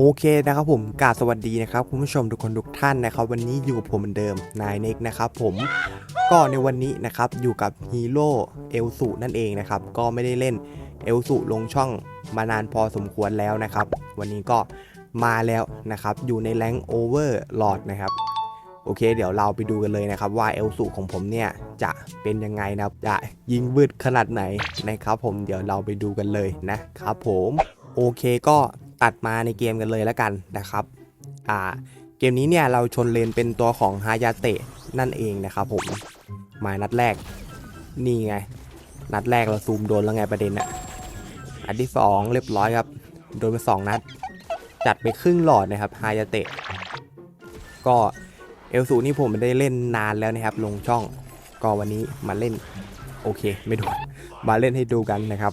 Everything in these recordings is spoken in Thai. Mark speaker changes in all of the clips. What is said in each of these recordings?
Speaker 1: โอเคนะครับผมกาสวัสดีนะครับคุณผู้ชมทุกคนทุกท่านนะครับวันนี้อยู่กับผมเหมือนเดิมนายเน็กนะครับผมก็ในวันนี้นะครับอยู่กับฮีโร่เอลสุนั่นเองนะครับก็ไม่ได้เล่นเอลสุลงช่องมานานพอสมควรแล้วนะครับ วันนี้ก็มาแล้วนะครับอยู่ในแรงโอเวอร์หลอดนะครับโอเค เดี๋ยวเราไปดูกันเลยนะครับว่าเอลสุของผมเนี่ยจะเป็นยังไงนะครับจะยิงวืดขนาดไหนนะครับผมเดี๋ยวเราไปดูกันเลยนะครับผมโอเคก็ ตัดมาในเกมกันเลยแล้วกันนะครับอ่าเกมนี้เนี่ยเราชนเลนเป็นตัวของฮายาเตะนั่นเองนะครับผมมายนัดแรกนี่ไง นัดแรกเราซูมโดนแล้วไงประเด็นอะอันที่ 2 เรียบร้อยครับ โดนไป 2 นัด จัดไปครึ่งหลอดนะครับฮายาเตะก็เอลสูนี่ผมไม่ได้เล่นนานแล้วนะครับ ลงช่องก็วันนี้มาเล่นโอเค ไม่ดนมาเล่นให้ดูกันนะครับ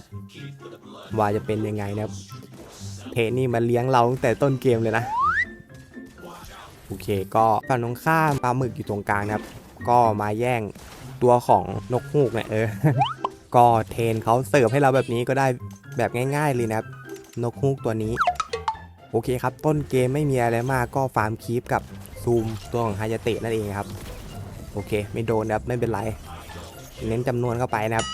Speaker 1: ว่าจะเป็นยังไงนะครับ เทนี่มาเลี้ยงเราตั้งแต่ต้นเกมเลยนะ โอเคก็ฝั่งตรงข้ามปลาหมึกอยู่ตรงกลางนะครับ ก็มาแย่งตัวของนกฮูกเนี่ยเออ ก็เทนเขาเสิร์ฟให้เราแบบนี้ก็ได้แบบง่าย ๆ เลยนะครับ นกฮูกตัวนี้ โอเคครับ ต้นเกมไม่มีอะไรมากก็ฟาร์มคีปกับซูมตัวของฮายาเตะนั่นเองครับ โอเค ไม่โดนนะครับไม่เป็นไร เน้นจำนวนเข้าไปนะครับ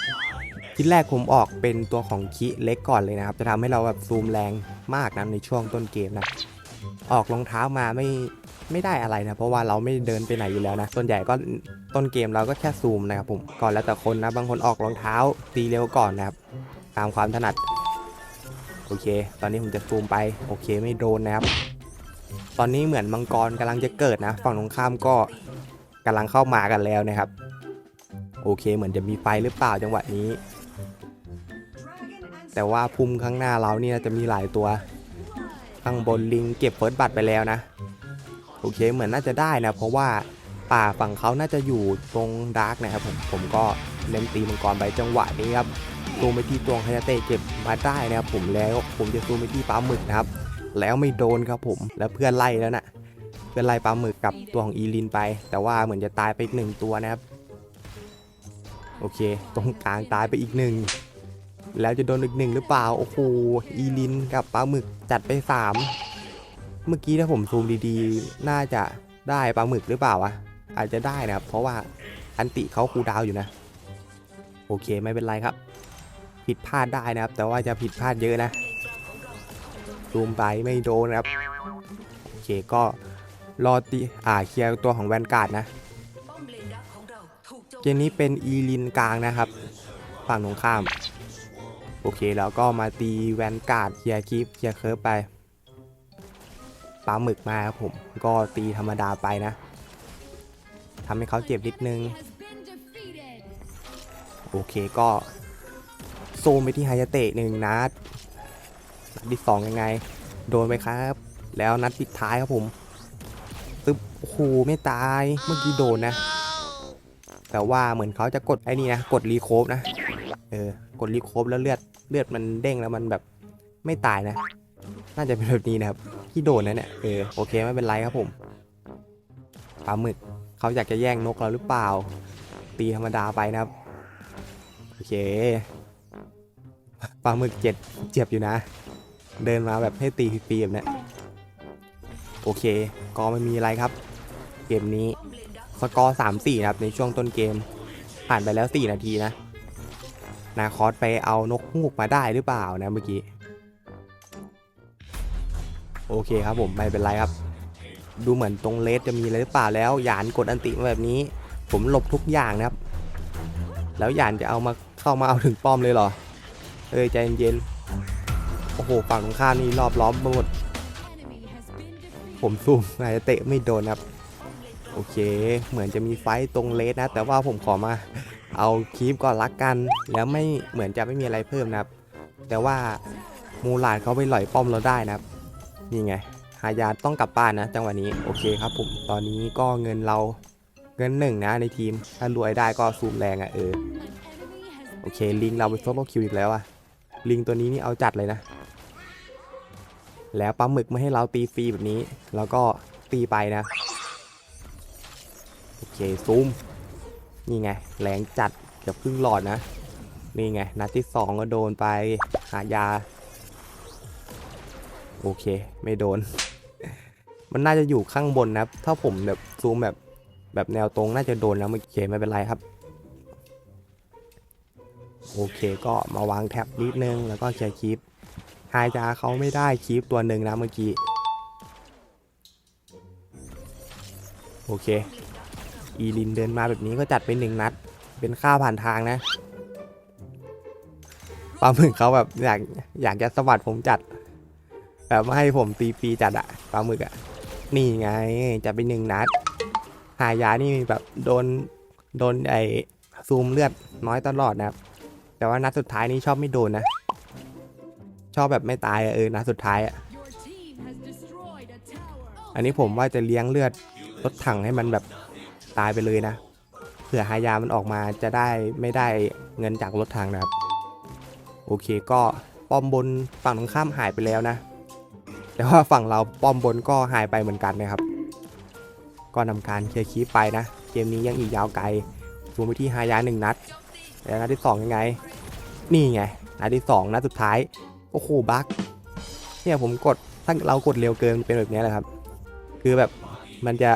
Speaker 1: ที่แรกผมออกเป็นตัวของคิเล็กก่อนเลยนะครับ จะทำให้เราแบบซูมแรง มากนะในช่วงต้นเกมนะออกรองเท้ามาไม่ไม่ได้อะไรนะ เพราะว่าเราไม่เดินไปไหนอยู่แล้วนะ ส่วนใหญ่ก็ต้นเกมเราก็แค่ซูมนะครับผมก่อนแล้วแต่คนนะ บางคนออกรองเท้าตีเร็วก่อนนะครับ ตามความถนัด โอเค ตอนนี้ผมจะซูมไป โอเคไม่โดนนะครับ ตอนนี้เหมือนมังกรกำลังจะเกิดนะ ฝั่งตรงข้ามก็กำลังเข้ามากันแล้วนะครับ โอเค เหมือนจะมีไฟหรือเปล่าจังหวะนี้ แต่ว่าพุ่มข้างหน้าเราเนี่ยจะมีหลายตัว ข้างบนลิงเก็บเฟิร์สบัตรไปแล้วนะ โอเคเหมือนน่าจะได้นะ เพราะว่าป่าฝั่งเขาน่าจะอยู่ตรงดาร์กนะครับผมผมก็เล่นตีมังกรไปจังหวะนี้ครับซูมไปที่ตัวฮายาเตะเก็บมาได้นะครับผมแล้วผมจะซูมไปที่ปลาหมึกนะครับ แล้วไม่โดนครับผมแล้วเพื่อนไล่แล้วนะเพื่อนไล่ปลาหมึกกับตัวของอีลินไป แต่ว่าเหมือนจะตายไปอีกหนึ่งตัวนะครับ โอเค ตรงกลางตายไปอีกหนึ่ง แล้วจะโดนอีกหนึ่งหรือเปล่า โอ้โห อีลินกับปลาหมึกจัดไป 3 เมื่อกี้ถ้าผมซูมดีๆ น่าจะได้ปลาหมึกหรือเปล่าวะ อาจจะได้นะครับ เพราะว่าอันติเขาคูดาวอยู่นะ โอเคไม่เป็นไรครับ ผิดพลาดได้นะครับ แต่ว่าจะผิดพลาดเยอะนะซูมไปไม่โดนนะครับ โอเคก็รอตีอ่าเคลียร์ตัวของแวนการ์ดนะ เกมนี้เป็นอีลินกลางนะครับ ฝั่งตรงข้าม โอเคแล้วก็มาตีแวนการ์ดเคลียร์คลิปเคลียร์เคิร์ฟไปปลาหมึกมาครับผมก็ตีธรรมดาไปนะทำให้เขาเจ็บนิดนึง โอเคก็โซมไปที่ไฮยาเตะหนึ่งนัดนัดที่สองยังไง โดนไปครับ แล้วนัดปิดท้ายครับผมตึ๊บโอ้โหไม่ตายเมื่อกี้โดนนะ แต่ว่าเหมือนเขาจะกดไอ้นี่นะ กดรีโคฟนะ เออกดรีโคฟแล้วเลือดเลือดมันเด้งแล้วมันแบบไม่ตายนะ น่าจะเป็นแบบนี้นะครับที่โดนนะเนี่ยเออโอเคไม่เป็นไรครับผมปลาหมึกเขาอยากจะแย่งนกเราหรือเปล่า ตีธรรมดาไปนะครับโอเคปลาหมึกเจ็บเจ็บอยู่นะ เดินมาแบบให้ตีฟรีๆแบบเนี้ยโอเค ก็ไม่มีอะไรครับ เกมนี้สกอร์3-4นะครับในช่วงต้นเกม ผ่านไปแล้ว4นาทีนะ นาคอสไปเอานกฮูกมาได้หรือเปล่านะเมื่อกี้ โอเคครับผมไม่เป็นไรครับ ดูเหมือนตรงเลสจะมีอะไรหรือเปล่าแล้วหยานกดอันติมาแบบนี้ ผมหลบทุกอย่างนะครับ แล้วหยานจะเอามาเข้ามาเอาถึงป้อมเลยเหรอ เอ้ยใจเย็นๆโอ้โหฝั่งตรงข้ามนี่รอบล้อมหมด ผมซูมนายเตะไม่โดนครับ โอเค เหมือนจะมีไฟต์ตรงเลสนะ แต่ว่าผมขอมา เอาคีปก่อนละกัน แล้วไม่เหมือนจะไม่มีอะไรเพิ่มนะครับ แต่ว่ามูลาดเขาไปหล่อยป้อมเราได้นะครับนี่ไงหายาต้องกลับบ้านนะ จังหวะนี้โอเคครับผมตอนนี้ก็เงินเราเงินหนึ่งนะในทีม ถ้ารวยได้ก็ซูมแรงอะ่ะเออโอเคลิงเราไปโซโลคิวอีกแล้วอะลิงตัวนี้นี่เอาจัดเลยนะ แล้วปลาหมึกไม่ให้เราตีฟรีแบบนี้ แล้วก็ตีไปนะ โอเคซูม นี่ไงแรงจัดเกือบครึ่งหลอดนะ นี่ไงนัดที่2ก็โดนไปหายา โอเคไม่โดน มันน่าจะอยู่ข้างบนนะถ้าผมแบบซูมแบบแบบแนวตรงน่าจะโดนแล้วเมื่อกี้ไม่เป็นไรครับ โอเคก็มาวางแท็บนิดนึงแล้วก็เคลียร์คลิปไฮจาเขาไม่ได้คลิปตัวหนึ่งนะเมื่อกี้ โอเค อีลินเดินมาแบบนี้ก็จัดไปหนึ่งนัด เป็นค่าผ่านทางนะปลาหมึกเขาแบบอยากอยากจะสวัสดผมจัด แบบไม่ให้ผมตีปีจัดอะปลาหมึกอะนี่ไงจะไปหนึ่งนัด หายานี่แบบโดนโดนไอซูมเลือดน้อยตลอดนะครับ แต่ว่านัดสุดท้ายนี่ชอบไม่โดนนะ ชอบแบบไม่ตายอะเออนัดสุดท้ายอะอันนี้ผมว่าจะเลี้ยงเลือดรถถังให้มันแบบ ตายไปเลยนะ เผื่อหายามันออกมาจะได้ไม่ได้เงินจากรถถังนะครับ โอเคก็ป้อมบนฝั่งตรงข้ามหายไปแล้วนะ แต่ว่าฝั่งเราป้อมบนก็หายไปเหมือนกันนะครับ ก็นำการเคลียร์คีปไปนะ เกมนี้ยังอีกยาวไกลรวมไปที่หายาหนึ่งนัดแล้วนัดที่สองยังไง นี่ไงนัดที่สองนัดสุดท้าย โอ้โหบั๊กเนี่ยผมกดถ้าเรากดเร็วเกินเป็นแบบนี้แหละครับ คือแบบมันจะ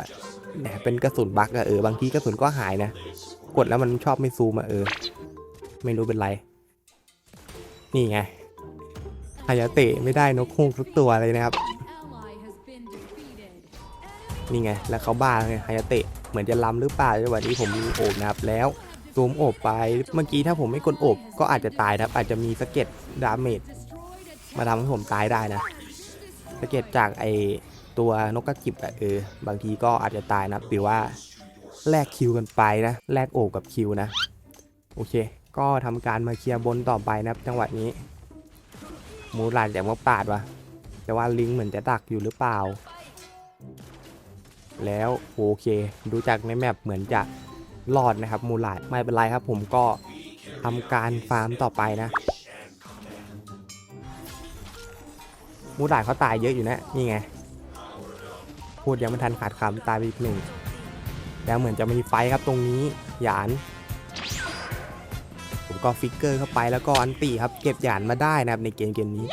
Speaker 1: เป็นกระสุนบั๊กอะเออบางทีกระสุนก็หายนะ กดแล้วมันชอบไม่ซูมอะเออ ไม่รู้เป็นไร นี่ไงฮายาเตะไม่ได้นกฮูกทุกตัวเลยนะครับ นี่ไง แล้วเขาบ้าไงฮายาเตะเหมือนจะล้ำหรือเปล่าจังหวะนี้ผมมีโอบนะครับ แล้วซูมโอบไป เมื่อกี้ถ้าผมไม่กดโอบก็อาจจะตายนะครับ อาจจะมีสะเก็ดดาเมจมาทำให้ผมตายได้นะสะเก็ดจากไอ ตัวนกกระจิบอะเออบางทีก็อาจจะตายนะหรือว่าแลกคิวกันไปนะแลกโอบกับคิวนะ โอเค ก็ทำการมาเคลียร์บนต่อไปนะครับจังหวะนี้ มูหลานแจกมาปาดวะแต่ว่าลิงเหมือนจะดักอยู่หรือเปล่า แล้วโอเค ดูจากในแมปเหมือนจะรอดนะครับ มูหลาดไม่เป็นไรครับ ผมก็ทำการฟาร์มต่อไปนะมูหลาดเขาตายเยอะอยู่นะนี่ไง พูดยังไม่ทันขาดคำตายไปอีกหนึ่งแล้วเหมือนจะมีไฟครับตรงนี้หยาน ผมก็ฟิกเกอร์เข้าไปแล้วก็อันตีครับ เก็บหยานมาได้นะครับในเกมเกมนี้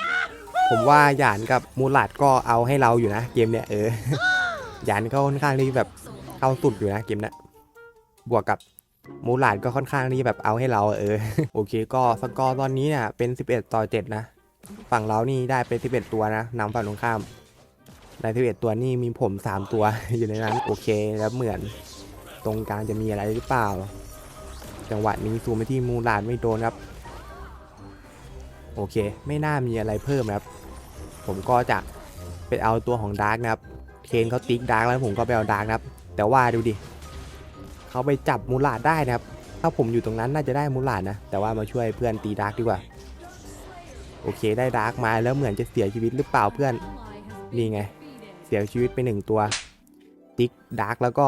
Speaker 1: ผมว่าหยานกับมูลาดก็เอาให้เราอยู่นะเกมเนี้ยเออหยานก็ค่อนข้างที่แบบเข้าสุดอยู่นะเกมนี้บวกกับมูหลาดก็ค่อนข้างที่แบบเอาให้เราเออโอเคก็สกอร์ตอนนี้เนี่ยเป็น 11 ต่อ 7 นะ ฝั่งเรานี่ได้เป็น 11 ตัวนะนำฝั่งตรงข้าม ใน11ตัวนี่มีผม3ตัวอยู่ในนั้นโอเคแล้วเหมือนตรงกลางจะมีอะไรหรือเปล่า จังหวะนี้ซูมไปที่มูลาดไม่โดนครับ โอเค ไม่น่ามีอะไรเพิ่มครับ ผมก็จะไปเอาตัวของดาร์กนะครับเคนเขาติ๊กดาร์กแล้วผมก็ไปเอาดาร์กนะครับ แต่ว่าดูดิเขาไปจับมูลาดได้นะครับ ถ้าผมอยู่ตรงนั้นน่าจะได้มูลาดนะ แต่ว่ามาช่วยเพื่อนตีดาร์กดีกว่า โอเคได้ดาร์กมาแล้วเหมือนจะเสียชีวิตหรือเปล่าเพื่อนนี่ไง สียชีวิตไปหนึ่งตัวติ๊กดาร์กแล้วก็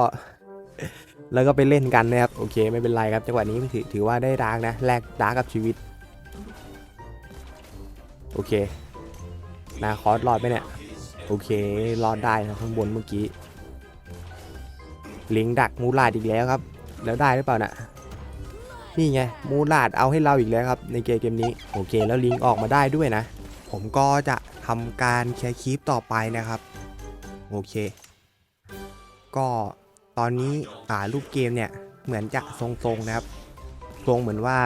Speaker 1: แล้วก็ไปเล่นกันนะครับโอเคไม่เป็นไรครับจังหวะนี้ถือถือว่าได้ดาร์กนะแลกดาร์กกับชีวิต โอเคนาคอสรอดไหมเนี่ยโอเครอดได้นะข้างบนเมื่อกี้ลิงดักมูลาดอีกแล้วครับ แล้วได้หรือเปล่านะนี่ไงมูลาดเอาให้เราอีกแล้วครับ ในเกมเกมนี้โอเค แล้วลิงออกมาได้ด้วยนะ ผมก็จะทำการแชร์คลิปต่อไปนะครับ โอเค ก็ตอนนี้อ่ารูปเกมเนี่ยเหมือนจะทรงๆนะครับทรงเหมือนว่า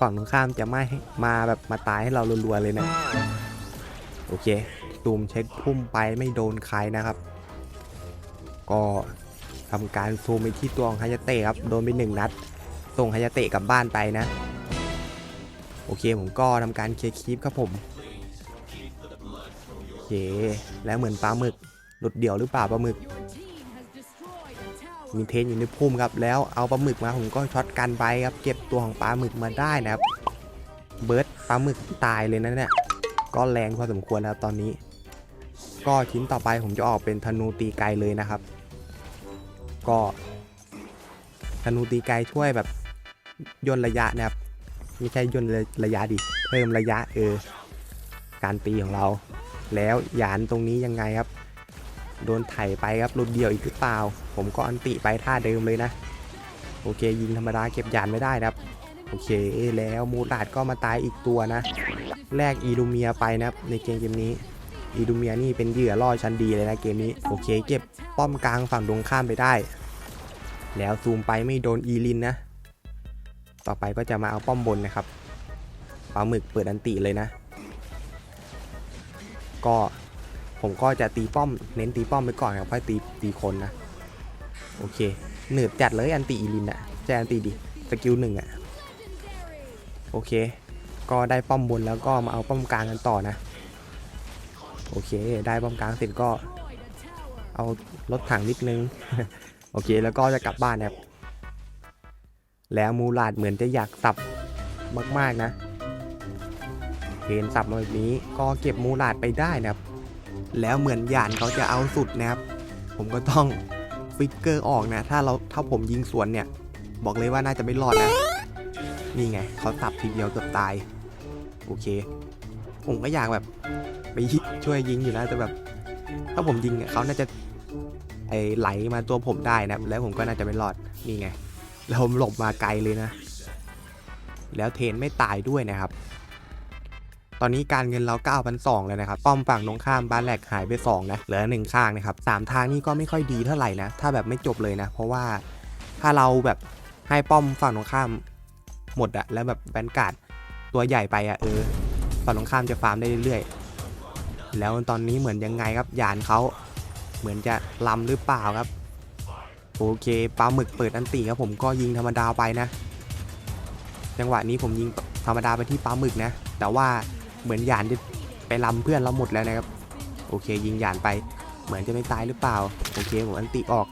Speaker 1: ฝั่งตรงข้ามจะไม่มาแบบมาตายให้เรารัวๆเลยนะ โอเคตูมเช็คพุ่มไปไม่โดนใครนะครับ ก็ทำการซูมไปที่ตัวของฮายาเตะครับโดนไปหนึ่งนัด ส่งฮายาเตะกลับบ้านไปนะ โอเคผมก็ทำการเคลียร์คลิปครับผมโอเคแล้วเหมือนปลาหมึก หลุดเดี่ยวหรือเปล่าปลาหมึกมีเทนอยู่ในพุ่มครับ แล้วเอาปลาหมึกมาผมก็ช็อตกันไปครับ เก็บตัวของปลาหมึกมาได้นะครับ เบิร์ดปลาหมึกตายเลยนะเนี่ยก็แรงพอสมควรแล้วตอนนี้ ก็ชิ้นต่อไปผมจะออกเป็นธนูตีไกลเลยนะครับ ก็ธนูตีไกลช่วยแบบย่นระยะนะครับไม่ใช่ย่นระยะดิเพิ่มระยะเออการตีของเรา แล้วหยานตรงนี้ยังไงครับ โดนไถไปครับหลุดเดียวอีกหรือเปล่า ผมก็อันติไปท่าเดิมเลยนะ โอเค ยิงธรรมดาเก็บยานไม่ได้นะครับ โอเคแล้วมูลาดก็มาตายอีกตัวนะ แลกอีลูเมียไปนะครับในเกมเกมนี้อีดูเมียนี่เป็นเหยื่อล่อชั้นดีเลยนะเกมนี้โอเคเก็บป้อมกลางฝั่งตรงข้ามไปได้ แล้วซูมไปไม่โดนอีลินนะ ต่อไปก็จะมาเอาป้อมบนนะครับปลาหมึกเปิดอันติเลยนะ ก็ ผมก็จะตีป้อมเน้นตีป้อมไปก่อนครับค่อยตีตีคนนะ โอเคหนืดจัดเลยอันติอีลินอะใช่อันติดิสกิลหนึ่งอะโอเค ก็ได้ป้อมบนแล้วก็มาเอาป้อมกลางกันต่อนะ โอเค ได้ป้อมกลางเสร็จก็ เอารถถังนิดนึง โอเคแล้วก็จะกลับบ้านนะครับแล้วมูลาดเหมือนจะอยากสับมาก ๆนะเห็นสับแบบนี้ก็เก็บมูลาดไปได้นะครับ แล้วเหมือนหยานเขาจะเอาสุดนะครับ ผมก็ต้องฟิกเกอร์ออกนะ ถ้าเราถ้าผมยิงสวนเนี่ย บอกเลยว่าน่าจะไม่รอดนะ นี่ไงเขาสับทีเดียวเกือบตาย โอเค ผมก็อยากแบบไปช่วยยิงอยู่นะแต่แบบ ถ้าผมยิงเขาน่าจะไอไหลมาตัวผมได้นะแล้วผมก็น่าจะไม่รอดนี่ไงแล้วผมหลบมาไกลเลยนะ แล้วเทนไม่ตายด้วยนะครับ ตอนนี้การเงินเรา9,200แล้วนะครับ ป้อมฝั่งตรงข้ามบ้านแหลกหายไป 2 นะ เหลือหนึ่งข้างนะครับสามทางนี่ก็ไม่ค่อยดีเท่าไหร่นะ ถ้าแบบไม่จบเลยนะ เพราะว่าถ้าเราแบบให้ป้อมฝั่งตรงข้ามหมดอะแล้วแบบแบนการ์ดตัวใหญ่ไปอะเออ ฝั่งตรงข้ามจะฟาร์มได้เรื่อยๆ แล้วตอนนี้เหมือนยังไงครับ ยานเขาเหมือนจะลำหรือเปล่าครับ โอเคปลาหมึกเปิดอันตีครับผมก็ยิงธรรมดาไปนะ จังหวะนี้ผมยิงธรรมดาไปที่ปลาหมึกนะ แต่ว่า เหมือนหยานจะไปลำเพื่อนเราหมดแล้วนะครับ โอเค ยิงหยานไป เหมือนจะไม่ตายหรือเปล่า โอเคผมอันติออก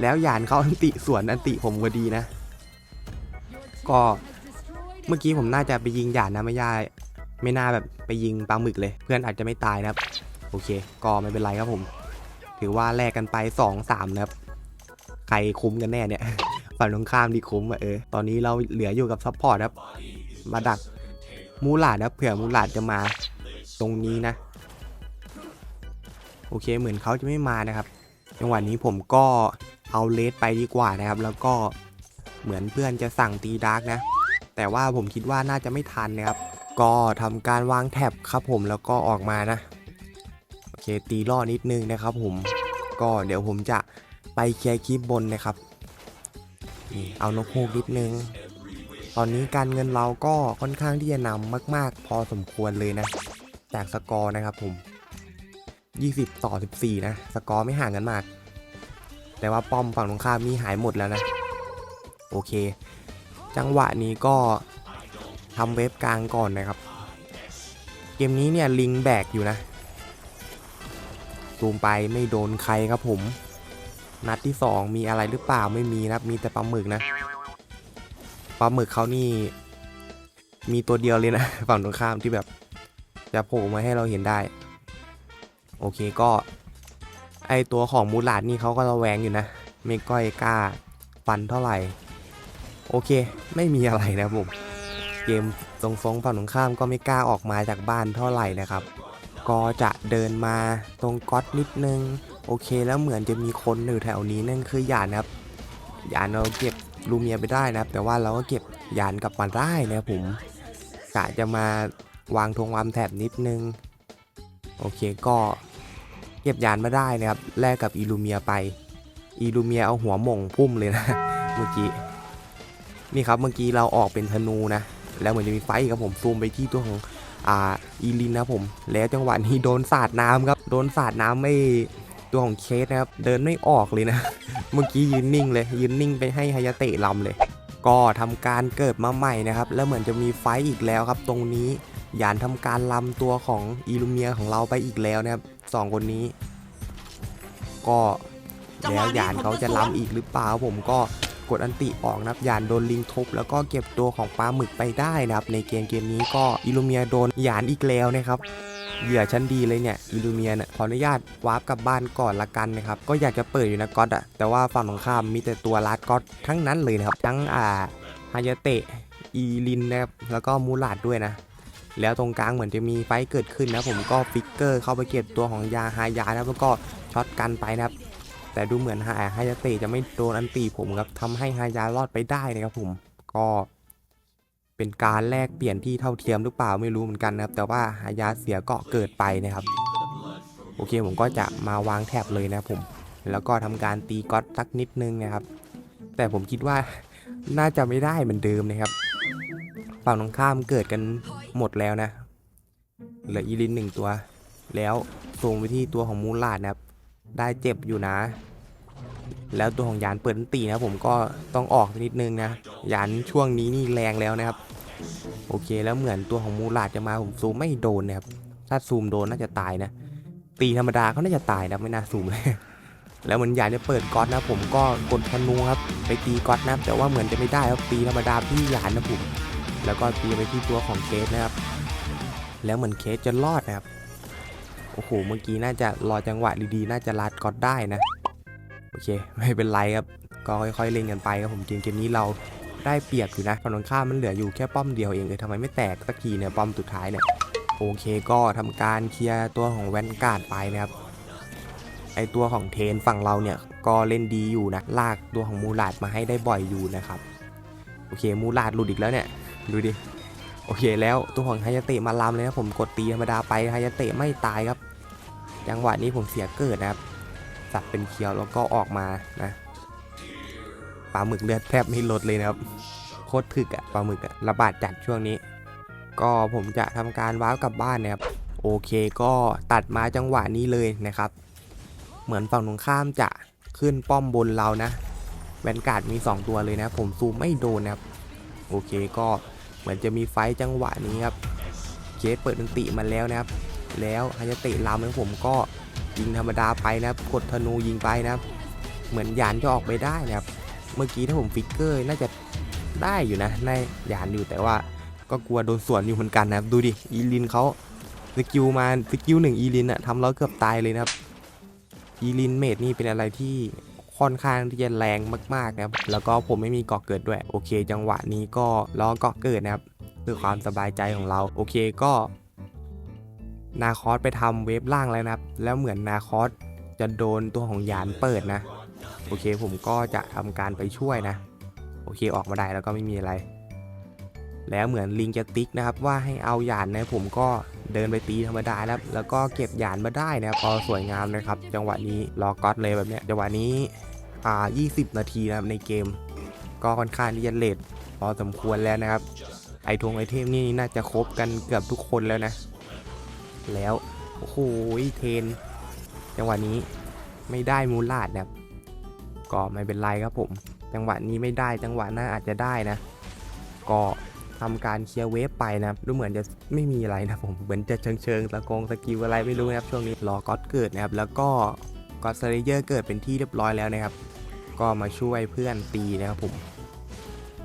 Speaker 1: แล้วหยานเขาอันติสวนอันติผมพอดีนะ ก็เมื่อกี้ผมน่าจะไปยิงหยานนะไม่ย่าไม่น่าแบบไปยิงปลาหมึกเลย เพื่อนอาจจะไม่ตายนะครับ โอเค ก็ไม่เป็นไรครับผม ถือว่าแลกกันไป 2 3นะครับ ใครคุ้มกันแน่เนี่ย ฝั่งตรงข้ามดีคุ้มอะเออ ตอนนี้เราเหลืออยู่กับซัพพอร์ตครับ มาดัก มูหลาดนะเผื่อมูหลาดจะมาตรงนี้นะ โอเคเหมือนเขาจะไม่มานะครับจังหวะนี้ผมก็เอาเลสไปดีกว่านะครับ แล้วก็เหมือนเพื่อนจะสั่งตีดาร์กนะ แต่ว่าผมคิดว่าน่าจะไม่ทันนะครับ ก็ทำการวางแท็บครับผมแล้วก็ออกมานะ โอเคตีล่อนิดนึงนะครับผม ก็เดี๋ยวผมจะไปเคลียร์คลิปบนนะครับนี่เอานกฮูกนิดนึง ตอนนี้การเงินเราก็ค่อนข้างที่จะนำมาก ๆ พอสมควรเลยนะ จากสกอร์นะครับผม 20 ต่อ 14 นะ สกอร์ไม่ห่างกันมาก แต่ว่าป้อมฝั่งตรงข้ามนี่หายหมดแล้วนะ โอเค จังหวะนี้ก็ทำเว็บกลางก่อนนะครับ เกมนี้เนี่ยลิงแบกอยู่นะซูมไปไม่โดนใครครับผม นัดที่ 2 มีอะไรหรือเปล่าไม่มีนะครับมีแต่ปลาหมึกนะ ปลาหมึกเขานี่ มีตัวเดียวเลยนะฝั่งตรงข้ามที่แบบจะโผล่มาให้เราเห็นได้ โอเคก็ ไอตัวของมูลาดนี่เขาก็ระแวงอยู่นะ ไม่ก้อยกล้าฟันเท่าไหร่ โอเคไม่มีอะไรนะผมเกมทรงๆฝั่งตรงข้ามก็ไม่กล้าออกมาจากบ้านเท่าไหร่นะครับ ก็จะเดินมาตรงก๊อตนิดนึง โอเคแล้วเหมือนจะมีคนอยู่แถวนี้นั่นคือหยานนะครับหยานเราเก็บ ลูเมียไปได้นะครับ แต่ว่าเราก็เก็บหยานกลับมาได้นะครับผมกะจะมาวางทงวามแถบนิดนึง โอเคก็เก็บหยานมาได้นะครับ แลกกับอีลูเมียไป อีลูเมียเอาหัวมงพุ่มเลยนะ เมื่อกี้ นี่ครับเมื่อกี้เราออกเป็นธนูนะ แล้วเหมือนจะมีไฟครับผมซูมไปที่ตัวของอ่าอีลินนะผม แล้วจังหวะนี้โดนสาดน้ำครับ โดนสาดน้ำไม่ ตัวของเคสนะครับ เดินไม่ออกเลยนะ เมื่อกี้ยืนนิ่งเลย ยืนนิ่งไปให้ฮายาเตะลำเลย ก็ทำการเกิดมาใหม่นะครับ แล้วเหมือนจะมีไฟอีกแล้วครับ ตรงนี้ยานทำการลำตัวของอีลูเมียของเราไปอีกแล้วนะครับสองคนนี้ ก็แล้วยานเขาจะลำอีกหรือเปล่าผมก็กดอันติออกนะครับยานโดนลิงทุบแล้วก็เก็บตัวของปลาหมึกไปได้นะครับ ในเกมเกมนี้ก็อิลูเมียโดนยานอีกแล้วนะครับ เหยื่อชั้นดีเลยเนี่ยอิลูเมียเนี่ยขออนุญาตวาร์ปกลับบ้านก่อนละกันนะครับก็อยากจะเปิดอยู่นะก๊อตอะแต่ว่าฝั่งตรงข้ามมีแต่ตัวลัดก๊อตทั้งนั้นเลยนะครับทั้งอ่าฮายาเตะอีลินนะครับแล้วก็มูลาดด้วยนะแล้วตรงกลางเหมือนจะมีไฟเกิดขึ้นนะผมก็ฟิกเกอร์เข้าไปเก็บตัวของยาฮายานะแล้วก็ช็อตกันไปนะครับแต่ดูเหมือนฮายาเตะจะไม่โดนอันตีผมครับทำให้ฮายารอดไปได้นะครับผมก็ เป็นการแลกเปลี่ยนที่เท่าเทียมหรือเปล่าไม่รู้เหมือนกันนะครับ แต่ว่าฮายาเสียกาะเกิดไปนะครับ โอเคผมก็จะมาวางแท็บเลยนะผม แล้วก็ทำการตีก๊อตสักนิดนึงนะครับ แต่ผมคิดว่าน่าจะไม่ได้เหมือนเดิมนะครับฝั่งตรงข้ามเกิดกันหมดแล้วนะ เหลืออีลินหนึ่งตัว แล้วส่งไปที่ตัวของมูลาดนะครับ ได้เจ็บอยู่นะ แล้วตัวของยานเปิดตีนะผมก็ต้องออกนิดนึงนะ ยานช่วงนี้นี่แรงแล้วนะครับ โอเคแล้วเหมือนตัวของมูลาดจะมาผมซูมไม่โดนนะครับถ้าซูมโดนน่าจะตายนะ ตีธรรมดาเขาน่าจะตายนะไม่น่าซูมเลยแล้วเหมือนยานจะเปิดก๊อตนะผมก็กดธนูครับ ไปตีก๊อตนะแต่ว่าเหมือนจะไม่ได้ครับตีธรรมดาพี่หยานนะผมแล้วก็ตีไปที่ตัวของเคสนะครับ แล้วเหมือนเคสจะรอดนะครับโอ้โหเมื่อกี้น่าจะรอจังหวะดีๆ น่าจะลัดก๊อตได้นะ โอเค ไม่เป็นไรครับ ก็ค่อยๆเล่นกันไปครับผมเกมเกมนี้เรา ได้เปรียบอยู่นะฝั่งตรงข้ามมันเหลืออยู่แค่ป้อมเดียวเองเลยทำไมไม่แตกสักทีเนี่ยป้อมสุดท้ายเนี่ยโอเคก็ทำการเคลียร์ตัวของแวนการ์ดไปนะครับไอตัวของเทนฝั่งเราเนี่ยก็เล่นดีอยู่นะลากตัวของมูลาดมาให้ได้บ่อยอยู่นะครับโอเคมูลาดหลุดอีกแล้วเนี่ยดูดิโอเคแล้วตัวของไฮยาเตะมาลำเลยนะผมกดตีธรรมดาไปไฮยาเตะไม่ตายครับจังหวะนี้ผมเสียเกิดนะครับสับเป็นเคียวแล้วก็ออกมานะ ปลาหมึกเลือดแทบไม่ลดเลยนะครับ โคตรถึกอะปลาหมึกอะระบาดจัดช่วงนี้ ก็ผมจะทำการว้าวกลับบ้านนะครับ โอเคก็ตัดมาจังหวะนี้เลยนะครับ เหมือนฝั่งตรงข้ามจะขึ้นป้อมบนเรานะแวนการ์ดมี 2 ตัวเลยนะผมซูมไม่โดนนะครับ โอเคก็เหมือนจะมีไฟจังหวะนี้ครับเคสเปิดดนตรีมาแล้วนะครับ แล้วฮายาเตะลามของผมก็ยิงธรรมดาไปนะครับ กดธนูยิงไปนะครับ เหมือนยานจะออกไปได้นะครับ เมื่อกี้ถ้าผมฟิกเกอร์น่าจะได้อยู่นะในยานอยู่แต่ว่าก็กลัวโดนสวนอยู่เหมือนกันนะครับ ดูดิ อีลินเขาสกิลมาสกิลหนึ่งอีลินอะทำแล้วเกือบตายเลยนะครับ อีลินเมดนี่เป็นอะไรที่ค่อนข้างที่จะแรงมากๆนะครับ แล้วก็ผมไม่มีเกาะเกิดด้วย โอเค จังหวะนี้ก็ล้อเกาะเกิดนะครับเพื่อความสบายใจของเรา โอเคก็นาคอสไปทำเวฟล่างแล้วนะครับ แล้วเหมือนนาคอสจะโดนตัวของยานเปิดนะ โอเคผมก็จะทำการไปช่วยนะ โอเคออกมาได้แล้วก็ไม่มีอะไร แล้วเหมือนลิงจะติ๊กนะครับ ว่าให้เอาหยานนะผมก็เดินไปตีธรรมดาแล้วแล้วก็เก็บหยานมาได้นะครับพอสวยงามนะครับ จังหวะนี้รอก๊อตเลยแบบเนี้ยจังหวะนี้อ่า 20 นาทีนะครับในเกม ก็ค่อนข้างที่จะเลทพอสมควรแล้วนะครับ ไอทงไอเทมนี่น่าจะครบกันเกือบทุกคนแล้วนะ แล้ว โอ้โหเทน จังหวะนี้ไม่ได้มูลาดนะครับ ก็ไม่เป็นไรครับผม จังหวะนี้ไม่ได้จังหวะหน้าอาจจะได้นะ ก็ทำการเคลียร์เวฟไปนะดูเหมือนจะไม่มีอะไรนะผมเหมือนจะเชิงเชิงตะกงสกิลอะไรไม่รู้นะครับช่วงนี้รอก็อดเกิดนะครับแล้วก็ก็อดสเลเยอร์เกิดเป็นที่เรียบร้อยแล้วนะครับ ก็มาช่วยเพื่อนตีนะครับผม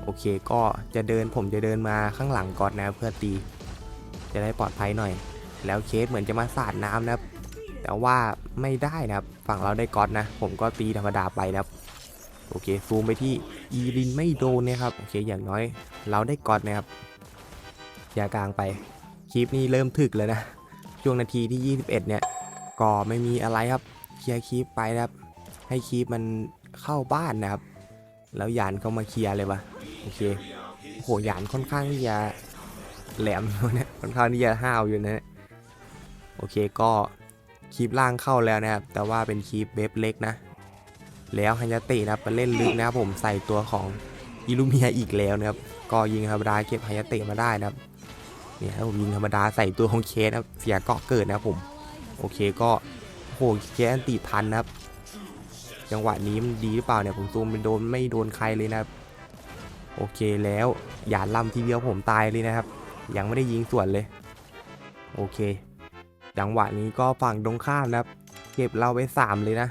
Speaker 1: โอเคก็จะเดินผมจะเดินมาข้างหลังก่อนนะเพื่อตี จะได้ปลอดภัยหน่อย แล้วเคสเหมือนจะมาสาดน้ำนะครับแต่ว่าไม่ได้นะครับฝั่งเราได้ก๊อตนะ ผมก็ตีธรรมดาไปนะครับ โอเคซูมไปที่อีลินไม่โดนนะครับโอเคอย่างน้อย เราได้กอตนะครับอย่ากลางไปคลิปนี้เริ่มถึกเลยนะช่วงนาทีที่ 21 เนี่ยก็ไม่มีอะไรครับเคลียร์คลิปไปนะครับ ให้คลิปมันเข้าบ้านนะครับ แล้วยานเขามาเคลียร์เลยวะโอเคโหยานค่อนข้างที่จะแหลมอยู่นะค่อนข้างที่จะห้าวอยู่นะโอเคก็คลิปล่างเข้าแล้วนะครับ แต่ว่าเป็นคลิปเว็บเล็กนะ แล้วฮันยาเตะนะครับมาเล่นลึกนะครับผมใส่ตัวของอิลูเมียอีกแล้วนะครับก็ยิงธรรมดาเก็บฮันยาเตะมาได้นะครับเนี่ยผมยิงธรรมดาใส่ตัวของเคสนะครับเสียเกาะเกิดนะครับผมโอเคก็โอ้โหเคสอันติทันนะครับจังหวะนี้มันดีหรือเปล่าเนี่ยผมซูมเป็นโดนไม่โดนใครเลยนะครับโอเคแล้วหยาดลำทีเดียวผมตายเลยนะครับ ยังไม่ได้ยิงส่วนเลย โอเค จังหวะนี้ก็ฝั่งตรงข้ามนะครับ เก็บเราไปสามเลยนะ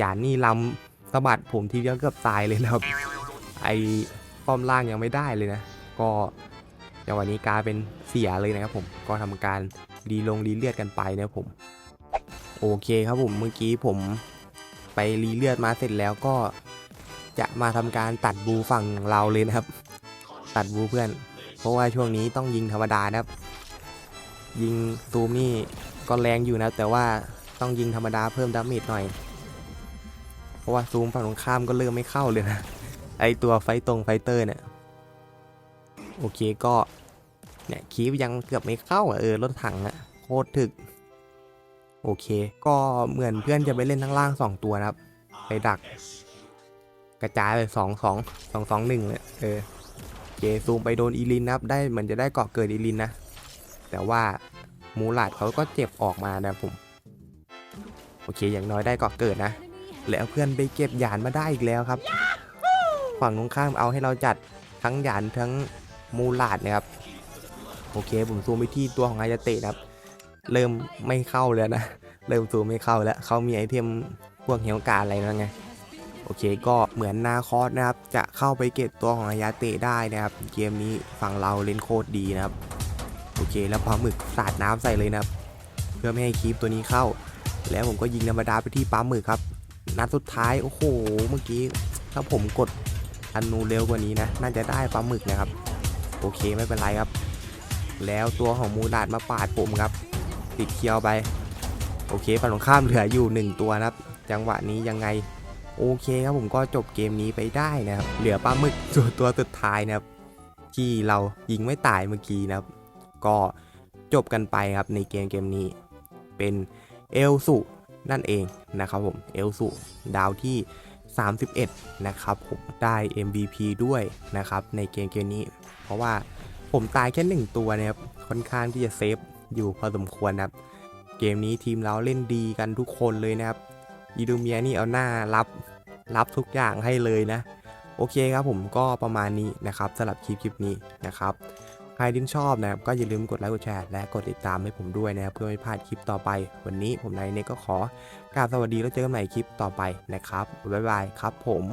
Speaker 1: ยานนี่ลำสะบัดผมทีเดียวเกือบตายเลยนะครับ ไอ้ป้อมล่างยังไม่ได้เลยนะ ก็จังวะนี้กลายเป็นเสียเลยนะครับผม ก็ทำการรีลงรีเลือดกันไปนะผม โอเคครับผม เมื่อกี้ผมไปรีเลือดมาเสร็จแล้วก็จะมาทำการตัดบูฝั่งเราเลยนะครับ ตัดบูเพื่อน เพราะว่าช่วงนี้ต้องยิงธรรมดานะครับ ยิงซูมนี่ก็แรงอยู่นะ แต่ว่าต้องยิงธรรมดาเพิ่มดาเมจหน่อย เพราะว่าซูมฝั่งตรงข้ามก็เริ่มไม่เข้าเลยนะ ไอตัวไฟตรงไฟเตอร์เนี่ย โอเคก็เนี่ยคีบยังเกือบไม่เข้าอะเออรถถังอะโคตรถึก โอเค ก็เหมือนเพื่อนจะไปเล่นทั้งล่างสองตัวนะครับ ไปดัก กระจายไปสองสองสองสองหนึ่งเลยเออโอเคซูมไปโดนอีลินนะครับได้เหมือนจะได้เกาะเกิดอีลินนะ แต่ว่ามูลาดเขาก็เจ็บออกมานะผม โอเคอย่างน้อยได้เกาะเกิดนะ แล้วเพื่อนไปเก็บหยานมาได้อีกแล้วครับ ฝั่งตรงข้ามเอาให้เราจัดทั้งหยานทั้งมูลาดนะครับ โอเคผมซูมไปที่ตัวของอายาเตะนะครับ เริ่มไม่เข้าแล้วนะ เริ่มซูมไม่เข้าแล้วเขามีไอเทมพวกเฮลการอะไรแล้วไง โอเคก็เหมือนนาคอสนะครับ จะเข้าไปเก็บตัวของอายาเตะได้นะครับ เกมนี้ฝั่งเราเล่นโคตรดีนะครับ โอเคแล้วปลาหมึกสาดน้ำใส่เลยนะครับ เพื่อไม่ให้คีปตัวนี้เข้า แล้วผมก็ยิงธรรมดาไปที่ปลาหมึกครับ นัดสุดท้ายโอ้โหเมื่อกี้ถ้าผมกดอันนูเร็วกว่านี้นะ น่าจะได้ปลาหมึกนะครับ โอเคไม่เป็นไรครับ แล้วตัวของมูลาดมาปาดผมครับ ติดเคียวไป โอเคฝั่งตรงข้ามเหลืออยู่ 1 ตัวนะครับ จังหวะนี้ยังไง โอเคครับผมก็จบเกมนี้ไปได้นะครับ เหลือปลาหมึกตัวตัวสุดท้ายนะครับ ที่เรายิงไม่ตายเมื่อกี้นะครับ ก็จบกันไปครับในเกมเกมนี้ เป็นเอลสุ นั่นเองนะครับผมเอลสุดาวที่ 31 นะครับผมได้ MVP ด้วยนะครับในเกมเกมนี้ เพราะว่าผมตายแค่หนึ่งตัวนะครับค่อนข้างที่จะเซฟอยู่พอสมควรนะครับเกมนี้ทีมเราเล่นดีกันทุกคนเลยนะครับอีดูเมียนี่เอาหน้ารับรับทุกอย่างให้เลยนะ โอเคครับผมก็ประมาณนี้นะครับสำหรับคลิปคลิปนี้นะครับ ใครที่ชอบนะครับก็อย่าลืมกดไลค์กดแชร์และกดติดตามให้ผมด้วยนะครับเพื่อไม่พลาดคลิปต่อไป วันนี้ผมนายเนกก็ขอกราบสวัสดีแล้วเจอกันใหม่คลิปต่อไปนะครับบ๊ายบายครับผม